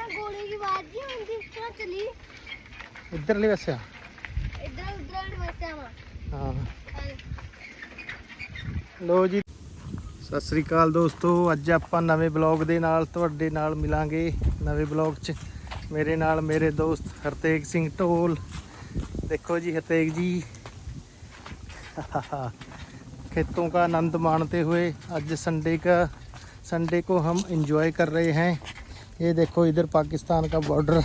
ਨਾ ਗੋਲੀ ਦੀ ਆਵਾਜ਼ ਜੀ ਹੁੰਦੀ ਇਸ ਤਰ੍ਹਾਂ ਚਲੀ ਇੱਧਰਲੇ ਪਾਸੇ ਆ ਇੱਧਰ ਉੱਧਰ ਵਾਲੇ ਪਾਸੇ ਆਵਾਂ ਹਾਂ ਹਾਂ। ਲੋ ਜੀ ਸਤਿ ਸ੍ਰੀ ਅਕਾਲ ਦੋਸਤੋ ਅੱਜ ਆਪਾਂ ਨਵੇਂ ਬਲੌਗ ਦੇ ਨਾਲ ਤੁਹਾਡੇ ਨਾਲ ਮਿਲਾਂਗੇ ਨਵੇਂ ਬਲੌਗ 'ਚ ਮੇਰੇ ਨਾਲ ਮੇਰੇ ਦੋਸਤ ਹਰਤੇਜ ਸਿੰਘ ਢੋਲ ਦੇਖੋ ਜੀ हरतेज जी खेतों का आनंद माणते हुए आज संडे का संडे को हम एंजॉय कर रहे हैं ये देखो इधर पाकिस्तान का बॉर्डर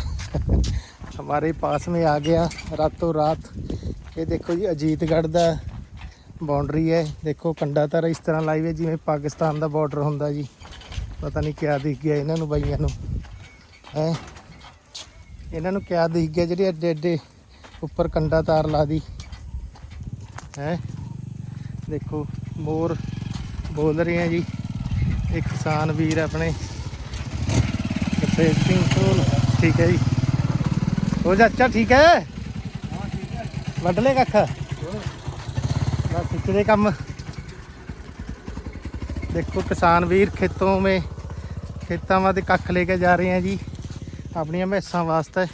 हमारे पास में आ गया रातों रात ये देखो जी ਅਜੀਤਗੜ੍ਹ ਦਾ ਬਾਉਂਡਰੀ ਹੈ ਦੇਖੋ ਕੰਡਾ ਤਾਰਾ ਇਸ ਤਰ੍ਹਾਂ ਲਾਈ ਹੈ ਜਿਵੇਂ ਪਾਕਿਸਤਾਨ ਦਾ ਬਾਰਡਰ ਹੁੰਦਾ ਜੀ ਪਤਾ ਨਹੀਂ ਕਿਆ ਦਿਖ ਗਿਆ ਇਹਨਾਂ ਨੂੰ ਬਾਈਆਂ ਨੂੰ ਹੈ ਇਹਨਾਂ ਨੂੰ ਕਿਆ ਦਿਖ ਗਿਆ ਜਿਹੜੇ ਐਡੇ ਐਡੇ ਉੱਪਰ ਕੰਡਾ ਤਾਰ ਲਾ ਦੀ ਹੈ ਦੇਖੋ ਮੋਰ ਬੋਲ ਰਹੇ ਆ ਜੀ ਇਹ ਕਿਸਾਨ ਵੀਰ ਆਪਣੇ ਗੁਰਤੇਜ ਸਿੰਘ ਠੀਕ ਹੈ ਜੀ। ਹੋ ਚਾਚਾ ਠੀਕ ਹੈ? ਵੱਢ ਲੈ ਕੱਖ ਬਸ ਖਿੱਚਦੇ ਕੰਮ। ਦੇਖੋ, ਕਿਸਾਨ ਵੀਰ ਖੇਤੋਂ ਮੇ ਖੇਤਾਂ ਵਾਂ ਤੇ ਕੱਖ ਲੈ ਕੇ ਜਾ ਰਹੇ ਆ ਜੀ। ਆਪਣੀਆਂ ਮੈਸਾਂ ਵਾਸਤੇ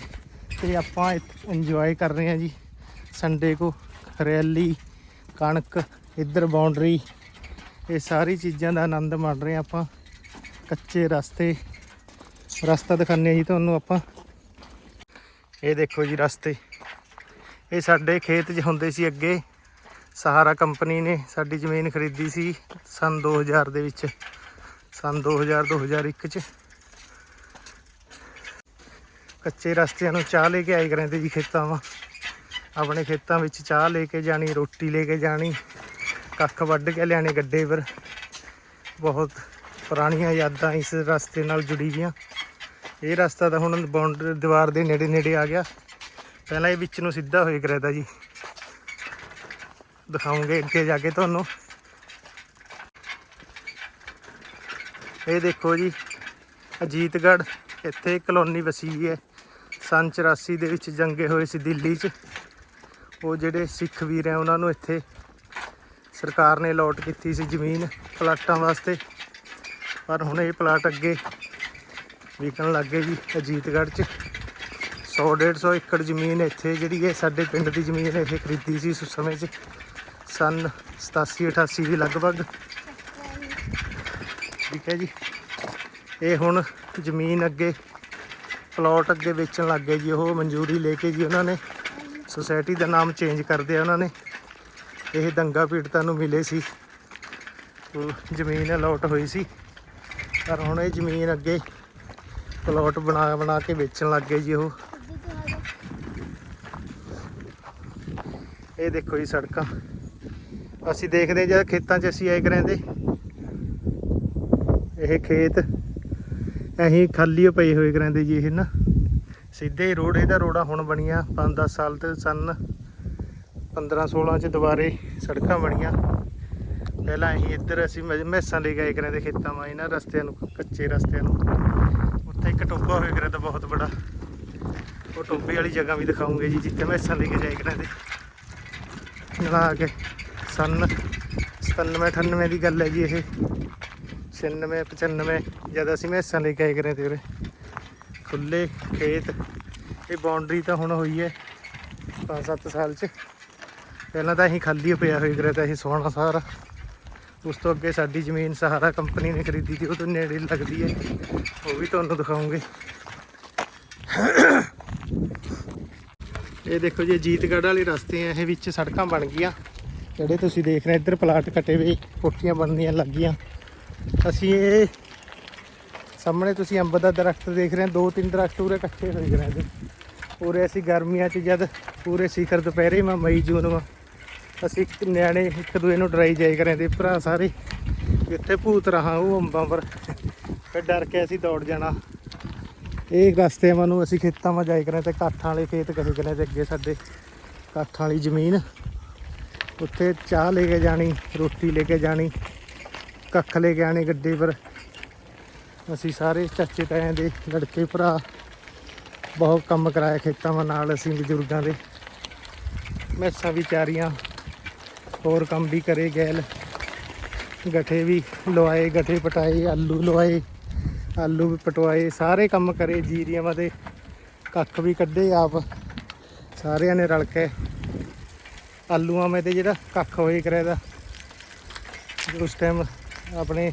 ਤੇ ਆਪਾਂ ਇੰਜੋਏ ਕਰ ਰਹੇ ਆ ਜੀ। ਸੰਡੇ ਕੋ ਹਰਿਆਲੀ ਕਣਕ, ਇੱਧਰ ਬਾਉਂਡਰੀ ਇਹ ਸਾਰੀ ਚੀਜ਼ਾਂ ਦਾ ਆਨੰਦ ਮਾਣ ਰਹੇ ਆ ਆਪਾਂ। ਕੱਚੇ ਰਸਤੇ ਰਸਤਾ ਦਿਖਾਉਂਦੇ ਜੀ ਤੁਹਾਨੂੰ ਆਪਾਂ। ਇਹ ਦੇਖੋ ਜੀ ਰਸਤੇ। ਇਹ ਸਾਡੇ ਖੇਤ 'ਚ ਹੁੰਦੇ ਸੀ ਅੱਗੇ। ਸਹਾਰਾ ਕੰਪਨੀ ਨੇ ਸਾਡੀ ਜ਼ਮੀਨ ਖਰੀਦੀ ਸੀ ਸਨ 2000 ਦੇ ਵਿੱਚ। ਸਨ 2000 2001 ਚ। ਕੱਚੇ ਰਸਤਿਆਂ ਨੂੰ ਚਾਹ ਲੈ ਕੇ ਆਏ ਕਰਦੇ ਜੀ ਖੇਤਾਂ ਵਾ। ਆਪਣੇ ਖੇਤਾਂ ਵਿੱਚ ਚਾਹ ਲੈ ਕੇ ਜਾਣੀ, ਰੋਟੀ ਲੈ ਕੇ ਜਾਣੀ। ਕੱਖ ਵੱਢ ਕੇ ਲਿਆਣੇ ਗੱਡੇ ਪਰ। ਬਹੁਤ ਪੁਰਾਣੀਆਂ ਯਾਦਾਂ ਇਸ ਰਸਤੇ ਨਾਲ ਜੁੜੀ ਗਈਆਂ। ਇਹ ਰਸਤਾ ਤਾਂ ਹੁਣ ਬਾਉਂਡਰੀ ਦੀਵਾਰ ਦੇ ਨੇੜੇ ਨੇੜੇ ਆ ਗਿਆ। ਪਹਿਲਾਂ ਇਹ ਵਿੱਚ ਨੂੰ ਸਿੱਧਾ ਹੋਏ ਕਰਦਾ ਜੀ। ਦਿਖਾਉਂਗੇ ਅੱਗੇ ਜਾ ਕੇ ਤੁਹਾਨੂੰ। ਇਹ ਦੇਖੋ ਜੀ, ਅਜੀਤਗੜ੍ਹ, ਇੱਥੇ ਕਲੋਨੀ ਵਸੀ ਹੈ। ਸਨ 84 ਦੇ ਵਿੱਚ ਜੰਗੇ ਹੋਏ ਸੀ ਦਿੱਲੀ 'ਚ। ਉਹ ਜਿਹੜੇ ਸਿੱਖ ਵੀਰ ਹੈ, ਉਹਨਾਂ ਨੂੰ ਇੱਥੇ ਸਰਕਾਰ ਨੇ ਅਲੋਟ ਕੀਤੀ ਸੀ ਜ਼ਮੀਨ ਪਲਾਟਾਂ ਵਾਸਤੇ। ਪਰ ਹੁਣ ਇਹ ਪਲਾਟ ਅੱਗੇ ਵਿਕਣ ਲੱਗ ਗਏ ਜੀ, ਅਜੀਤਗੜ੍ਹ 'ਚ। 100 150 ਏਕੜ ਜ਼ਮੀਨ ਇੱਥੇ ਜਿਹੜੀ ਹੈ, ਸਾਡੇ ਪਿੰਡ ਦੀ ਜ਼ਮੀਨ ਇਹ ਖਰੀਦੀ ਸੀ ਉਸ ਸਮੇਂ 'ਚ। ਸਨ 87 88 ਦੀ ਲਗਭਗ। ਠੀਕ ਹੈ ਜੀ। ਇਹ ਹੁਣ ਜ਼ਮੀਨ ਅੱਗੇ, ਪਲਾਟ ਅੱਗੇ ਵੇਚਣ ਲੱਗ ਗਏ ਜੀ। ਉਹ ਮਨਜ਼ੂਰੀ ਲੈ ਕੇ ਜੀ ਉਹਨਾਂ ਨੇ। ਸੁਸਾਇਟੀ ਦਾ ਨਾਮ ਚੇਂਜ ਕਰ ਦਿਆ ਉਹਨਾਂ ਨੇ। ਇਹ ਦੰਗਾ ਪੀੜਤਾਂ ਨੂੰ ਮਿਲੇ ਸੀ। ਜ਼ਮੀਨ ਅਲੋਟ ਹੋਈ ਸੀ। ਪਰ ਹੁਣ ਇਹ ਜ਼ਮੀਨ ਅੱਗੇ ਪਲਾਟ ਬਣਾ ਬਣਾ ਕੇ ਵੇਚਣ ਲੱਗ ਗਏ ਜੀ ਉਹ। ਇਹ ਦੇਖੋ ਜੀ ਸੜਕਾਂ। ਅਸੀਂ ਦੇਖਦੇ ਜਦ ਖੇਤਾਂ 'ਚ ਅਸੀਂ ਆਏ ਕਰਾਂਦੇ। ਇਹ ਖੇਤ ਐਹੀ ਖਾਲੀ ਪਏ ਹੋਏ ਕਰਾਂਦੇ ਜੀ ਇਹ ਨਾ। ਸਿੱਧੇ ਹੀ ਰੋਡ ਇਹਦਾ ਰੋੜਾ ਹੁਣ ਬਣੀਆਂ 5-10 ਸਾਲ ਤੇ ਸਨ। 15-16 ਚ ਦੁਬਾਰੇ ਸੜਕਾਂ ਬਣੀਆਂ। ਪਹਿਲਾਂ ਅਸੀਂ ਇੱਧਰ ਅਸੀਂ ਮੈ- ਮੈਸਾਂ ਲੈ ਗਏ ਕਰਾਂਦੇ ਖੇਤਾਂ ਮਾ, ਇਹਨਾਂ ਰਸਤਿਆਂ ਨੂੰ, ਕੱਚੇ ਰਸਤਿਆਂ ਨੂੰ। ਉੱਥੇ ਇੱਕ ਟੋਬਾ ਹੋਇਆ ਕਰਾਂਦਾ ਬਹੁਤ ਬੜਾ। ਉਹ ਟੋਬੇ ਵਾਲੀ ਜਗ੍ਹਾ ਵੀ ਦਿਖਾਉਂਗੇ ਜੀ, ਜਿੱਥੇ ਮੈਸਾਂ ਲੈ ਕੇ ਜਾਏ ਕਰਾਂਦੇ ਨਲਾ ਕੇ, ਸਨ 97 98 ਦੀ ਗੱਲ ਹੈ ਜੀ ਇਹ। 96 95 ਜਦ ਅਸੀਂ ਮੈਸਾਂ ਲਈ ਕੇ ਆਏ ਕਰੇ ਤੇ ਉਰੇ। ਖੁੱਲੇ ਖੇਤ। ਇਹ ਬਾਉਂਡਰੀ ਤਾਂ ਹੁਣ ਹੋਈ ਹੈ 5-7 ਸਾਲ ਚ। ਪਹਿਲਾਂ ਤਾਂ ਅਸੀਂ ਖਾਲੀ ਪਿਆ ਹੋਈ ਕਰੇ ਤਾਂ ਅਸੀਂ ਸੋਹਣਾ ਸਾਰਾ ਉਸ ਤੋਂ ਅੱਗੇ ਸਾਡੀ ਜ਼ਮੀਨ ਸਹਾਰਾ ਕੰਪਨੀ ਨੇ ਖਰੀਦੀ ਸੀ ਉਹ ਤੋਂ ਨੇੜੇ ਲੱਗਦੀ ਹੈ ਉਹ ਵੀ ਤੁਹਾਨੂੰ ਦਿਖਾਉਂਗੇ। ਇਹ ਦੇਖੋ ਜੀ ਜੀਤਗੜ੍ਹ ਵਾਲੇ ਰਸਤੇ ਆ, ਇਹ ਵਿੱਚ ਸੜਕਾਂ ਬਣ ਗਈਆਂ। ਜਿਹੜੇ ਤੁਸੀਂ ਦੇਖ ਰਹੇ ਇੱਧਰ ਪਲਾਟ ਕੱਟੇ ਹੋਏ, ਕੋਠੀਆਂ ਬਣਨੀਆਂ ਲੱਗੀਆਂ। ਅਸੀਂ ਇਹ ਸਾਹਮਣੇ ਤੁਸੀਂ ਅੰਬ ਦਾ ਦਰਖਤ ਦੇਖ ਰਹੇ ਹੋ, ਦੋ ਤਿੰਨ ਦਰਖਤ ਉਰੇ ਇਕੱਠੇ ਹੋਏ ਗਏ ਨੇ। ਉਰੇ ਅਸੀਂ ਗਰਮੀਆਂ 'ਚ ਜਦ ਪੂਰੇ ਸਿਖਰ ਦੁਪਹਿਰੇ ਮਾ ਮਈ, ਜੂਨ ਮਾ ਅਸੀਂ ਨਿਆਣੇ, ਇੱਕ ਦੂਏ ਨੂੰ ਡਰਾਈ ਜਾਏ ਕਰੇ ਤੇ ਭਰਾ ਸਾਰੇ। ਇੱਥੇ ਭੂਤ ਰਹਾ ਉਹ ਅੰਬਾਂ ਪਰ। ਫਿਰ ਡਰ ਕੇ ਅਸੀਂ ਦੌੜ ਜਾਣਾ। ਇਹ ਰਸਤੇ ਨੂੰ ਅਸੀਂ ਖੇਤਾਂ 'ਮਾ ਜਾਏ ਕਰੇ ਤੇ ਕਾਠਾਂ ਵਾਲੇ ਖੇਤ ਕਹੇ ਕਰੇ ਤੇ ਅੱਗੇ ਸਾਡੇ ਕਾਠਾਂ ਵਾਲੀ ਜ਼ਮੀਨ। ਉੱਥੇ ਚਾਹ ਲੈ ਕੇ ਜਾਣੀ, ਰੋਟੀ ਲੈ ਕੇ ਜਾਣੀ, ਕੱਖ ਲੈ ਕੇ ਆਣੇ ਗੱਡੀ ਪਰ। ਅਸੀਂ ਸਾਰੇ ਚਾਚੇ ਤਾਇਆਂ ਦੇ ਲੜਕੇ ਭਰਾ। ਬਹੁਤ ਕੰਮ ਕਰਾਇਆ ਖੇਤਾਂ ਵਾ ਨਾਲ ਅਸੀਂ ਬਜ਼ੁਰਗਾਂ ਦੇ। ਮੈਸਾਂ, ਵਿਚਾਰੀਆਂ ਹੋਰ ਕੰਮ ਵੀ ਕਰੇ ਗੈਲ। ਗਠੇ ਵੀ ਲਵਾਏ, ਗਠੇ ਪਟਾਏ, ਆਲੂ ਲਵਾਏ, ਆਲੂ ਵੀ ਪਟਵਾਏ, ਸਾਰੇ ਕੰਮ ਕਰੇ ਜੀਰੀਆਂ ਦੇ। ਕੱਖ ਵੀ ਕੱਢੇ ਆਪ, ਸਾਰਿਆਂ ਨੇ ਰਲ ਕੇ। ਆਲੂਆਂ ਮੇ ਤੇ ਜਿਹੜਾ ਕੱਖ ਹੋਏ ਕਰਿਆ ਦਾ, ਉਸ ਟਾਈਮ ਆਪਣੇ